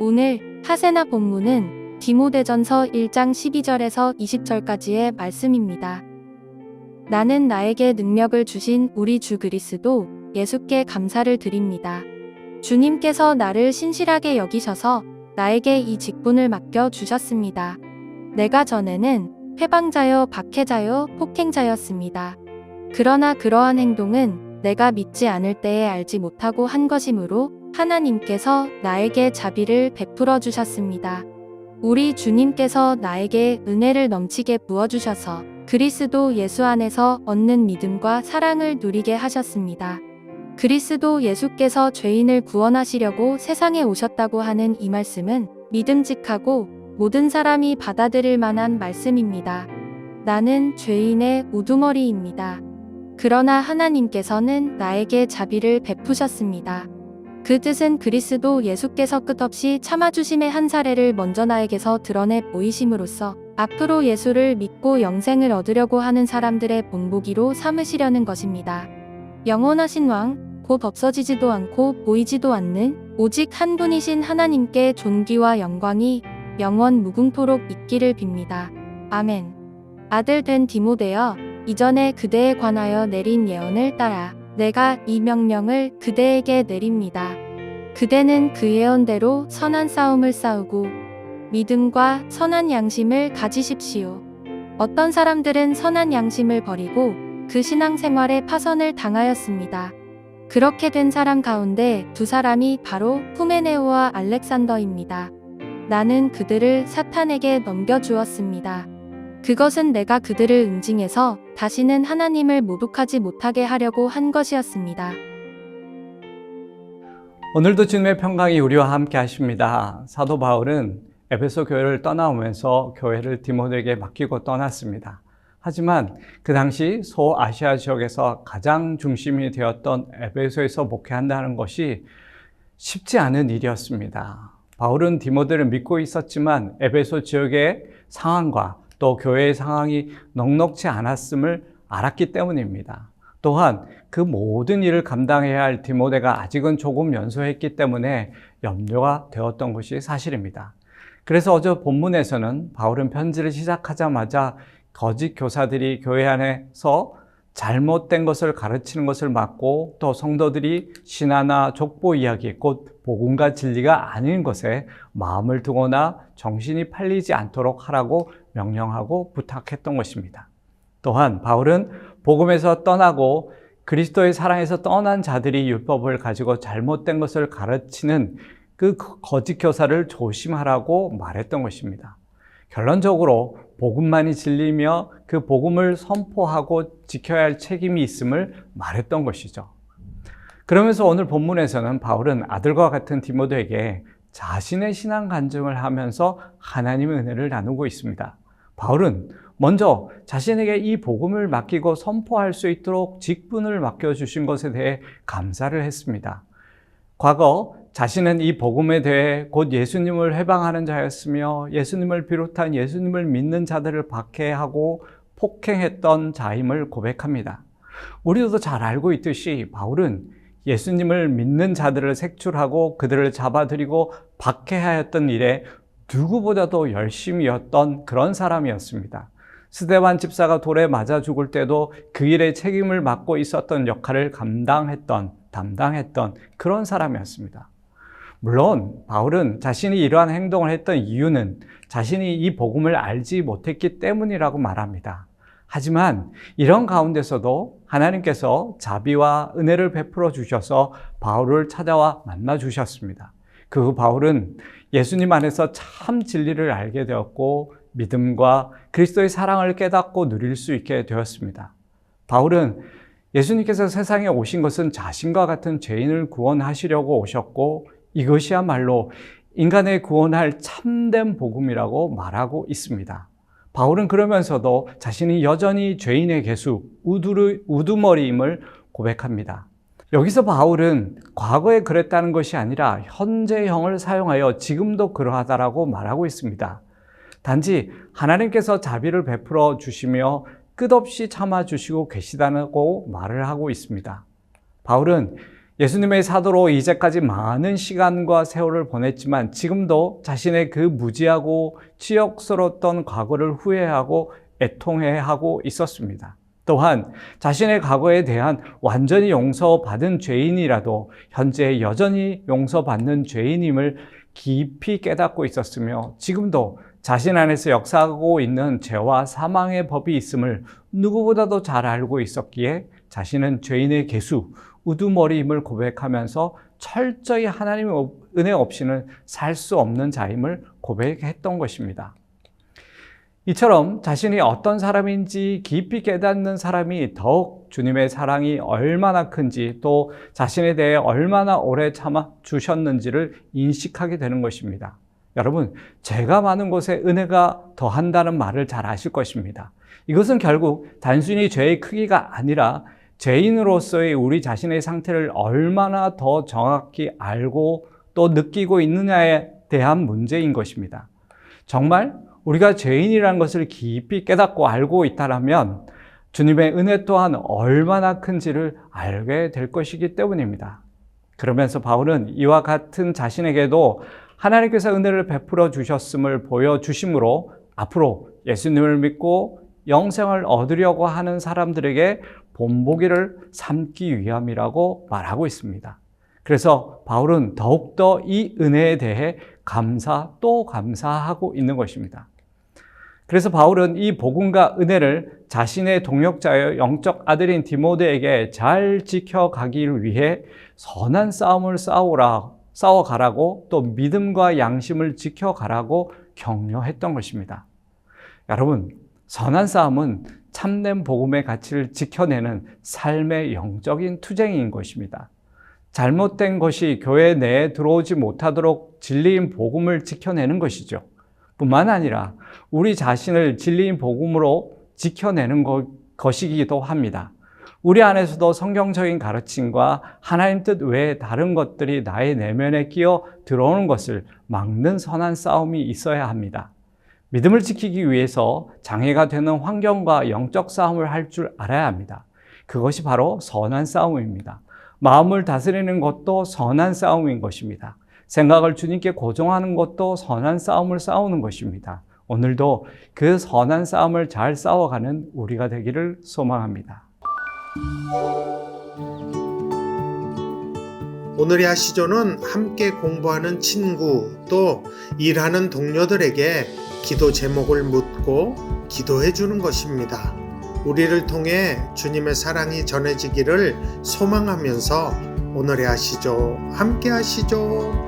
오늘 하세나 본문은 디모데전서 1장 12절에서 20절까지의 말씀입니다. 나는 나에게 능력을 주신 우리 주 그리스도 예수께 감사를 드립니다. 주님께서 나를 신실하게 여기셔서 나에게 이 직분을 맡겨 주셨습니다. 내가 전에는 회방자요, 박해자요, 폭행자였습니다. 그러나 그러한 행동은 내가 믿지 않을 때에 알지 못하고 한 것이므로 하나님께서 나에게 자비를 베풀어 주셨습니다. 우리 주님께서 나에게 은혜를 넘치게 부어주셔서 그리스도 예수 안에서 얻는 믿음과 사랑을 누리게 하셨습니다. 그리스도 예수께서 죄인을 구원하시려고 세상에 오셨다고 하는 이 말씀은 믿음직하고 모든 사람이 받아들일 만한 말씀입니다. 나는 죄인의 우두머리입니다. 그러나 하나님께서는 나에게 자비를 베푸셨습니다. 그 뜻은 그리스도 예수께서 끝없이 참아주심의 한 사례를 먼저 나에게서 드러내 보이심으로써 앞으로 예수를 믿고 영생을 얻으려고 하는 사람들의 본보기로 삼으시려는 것입니다. 영원하신 왕, 곧 없어지지도 않고 보이지도 않는 오직 한 분이신 하나님께 존귀와 영광이 영원 무궁토록 있기를 빕니다. 아멘. 아들 된 디모데여, 이전에 그대에 관하여 내린 예언을 따라 내가 이 명령을 그대에게 내립니다. 그대는 그 예언대로 선한 싸움을 싸우고 믿음과 선한 양심을 가지십시오. 어떤 사람들은 선한 양심을 버리고 그 신앙생활에 파선을 당하였습니다. 그렇게 된 사람 가운데 두 사람이 바로 후메네오와 알렉산더입니다. 나는 그들을 사탄에게 넘겨주었습니다. 그것은 내가 그들을 응징해서 다시는 하나님을 모독하지 못하게 하려고 한 것이었습니다. 오늘도 주님의 평강이 우리와 함께 하십니다. 사도 바울은 에베소 교회를 떠나오면서 교회를 디모데에게 맡기고 떠났습니다. 하지만 그 당시 소아시아 지역에서 가장 중심이 되었던 에베소에서 목회한다는 것이 쉽지 않은 일이었습니다. 바울은 디모데를 믿고 있었지만 에베소 지역의 상황과 또 교회의 상황이 넉넉지 않았음을 알았기 때문입니다. 또한 그 모든 일을 감당해야 할 디모데가 아직은 조금 연소했기 때문에 염려가 되었던 것이 사실입니다. 그래서 어제 본문에서는 바울은 편지를 시작하자마자 거짓 교사들이 교회 안에서 잘못된 것을 가르치는 것을 막고 또 성도들이 신화나 족보 이야기, 곧 복음과 진리가 아닌 것에 마음을 두거나 정신이 팔리지 않도록 하라고 명령하고 부탁했던 것입니다. 또한 바울은 복음에서 떠나고 그리스도의 사랑에서 떠난 자들이 율법을 가지고 잘못된 것을 가르치는 그 거짓 교사를 조심하라고 말했던 것입니다. 결론적으로 복음만이 진리며 그 복음을 선포하고 지켜야 할 책임이 있음을 말했던 것이죠. 그러면서 오늘 본문에서는 바울은 아들과 같은 디모데에게 자신의 신앙 간증을 하면서 하나님의 은혜를 나누고 있습니다. 바울은 먼저 자신에게 이 복음을 맡기고 선포할 수 있도록 직분을 맡겨주신 것에 대해 감사를 했습니다. 과거 자신은 이 복음에 대해 곧 예수님을 해방하는 자였으며 예수님을 비롯한 예수님을 믿는 자들을 박해하고 폭행했던 자임을 고백합니다. 우리도 잘 알고 있듯이 바울은 예수님을 믿는 자들을 색출하고 그들을 잡아들이고 박해하였던 일에 누구보다도 열심이었던 그런 사람이었습니다. 스데반 집사가 돌에 맞아 죽을 때도 그 일에 책임을 맡고 있었던 역할을 감당했던, 담당했던 그런 사람이었습니다. 물론 바울은 자신이 이러한 행동을 했던 이유는 자신이 이 복음을 알지 못했기 때문이라고 말합니다. 하지만 이런 가운데서도 하나님께서 자비와 은혜를 베풀어 주셔서 바울을 찾아와 만나 주셨습니다. 그 바울은 예수님 안에서 참 진리를 알게 되었고 믿음과 그리스도의 사랑을 깨닫고 누릴 수 있게 되었습니다. 바울은 예수님께서 세상에 오신 것은 자신과 같은 죄인을 구원하시려고 오셨고 이것이야말로 인간의 구원할 참된 복음이라고 말하고 있습니다. 바울은 그러면서도 자신이 여전히 죄인의 개수, 우두머리임을 고백합니다. 여기서 바울은 과거에 그랬다는 것이 아니라 현재형을 사용하여 지금도 그러하다라고 말하고 있습니다. 단지 하나님께서 자비를 베풀어 주시며 끝없이 참아 주시고 계시다고 말을 하고 있습니다. 바울은 예수님의 사도로 이제까지 많은 시간과 세월을 보냈지만 지금도 자신의 그 무지하고 치욕스러웠던 과거를 후회하고 애통해하고 있었습니다. 또한 자신의 과거에 대한 완전히 용서받은 죄인이라도 현재 여전히 용서받는 죄인임을 깊이 깨닫고 있었으며 지금도 자신 안에서 역사하고 있는 죄와 사망의 법이 있음을 누구보다도 잘 알고 있었기에 자신은 죄인의 개수, 우두머리임을 고백하면서 철저히 하나님의 은혜 없이는 살 수 없는 자임을 고백했던 것입니다. 이처럼 자신이 어떤 사람인지 깊이 깨닫는 사람이 더욱 주님의 사랑이 얼마나 큰지 또 자신에 대해 얼마나 오래 참아 주셨는지를 인식하게 되는 것입니다. 여러분, 죄가 많은 곳에 은혜가 더한다는 말을 잘 아실 것입니다. 이것은 결국 단순히 죄의 크기가 아니라 죄인으로서의 우리 자신의 상태를 얼마나 더 정확히 알고 또 느끼고 있느냐에 대한 문제인 것입니다. 정말 우리가 죄인이라는 것을 깊이 깨닫고 알고 있다면 주님의 은혜 또한 얼마나 큰지를 알게 될 것이기 때문입니다. 그러면서 바울은 이와 같은 자신에게도 하나님께서 은혜를 베풀어 주셨음을 보여주심으로 앞으로 예수님을 믿고 영생을 얻으려고 하는 사람들에게 본보기를 삼기 위함이라고 말하고 있습니다. 그래서 바울은 더욱더 이 은혜에 대해 감사 또 감사하고 있는 것입니다. 그래서 바울은 이 복음과 은혜를 자신의 동역자여 영적 아들인 디모데에게 잘 지켜가기를 위해 선한 싸움을 싸우라, 싸워가라고 또 믿음과 양심을 지켜가라고 격려했던 것입니다. 여러분, 선한 싸움은 참된 복음의 가치를 지켜내는 삶의 영적인 투쟁인 것입니다. 잘못된 것이 교회 내에 들어오지 못하도록 진리인 복음을 지켜내는 것이죠. 뿐만 아니라 우리 자신을 진리인 복음으로 지켜내는 것, 것이기도 합니다. 우리 안에서도 성경적인 가르침과 하나님 뜻 외에 다른 것들이 나의 내면에 끼어 들어오는 것을 막는 선한 싸움이 있어야 합니다. 믿음을 지키기 위해서 장애가 되는 환경과 영적 싸움을 할 줄 알아야 합니다. 그것이 바로 선한 싸움입니다. 마음을 다스리는 것도 선한 싸움인 것입니다. 생각을 주님께 고정하는 것도 선한 싸움을 싸우는 것입니다. 오늘도 그 선한 싸움을 잘 싸워가는 우리가 되기를 소망합니다. 오늘의 아시조는 함께 공부하는 친구 또 일하는 동료들에게 기도 제목을 묻고 기도해 주는 것입니다. 우리를 통해 주님의 사랑이 전해지기를 소망하면서 오늘의 아시죠 함께 하시죠.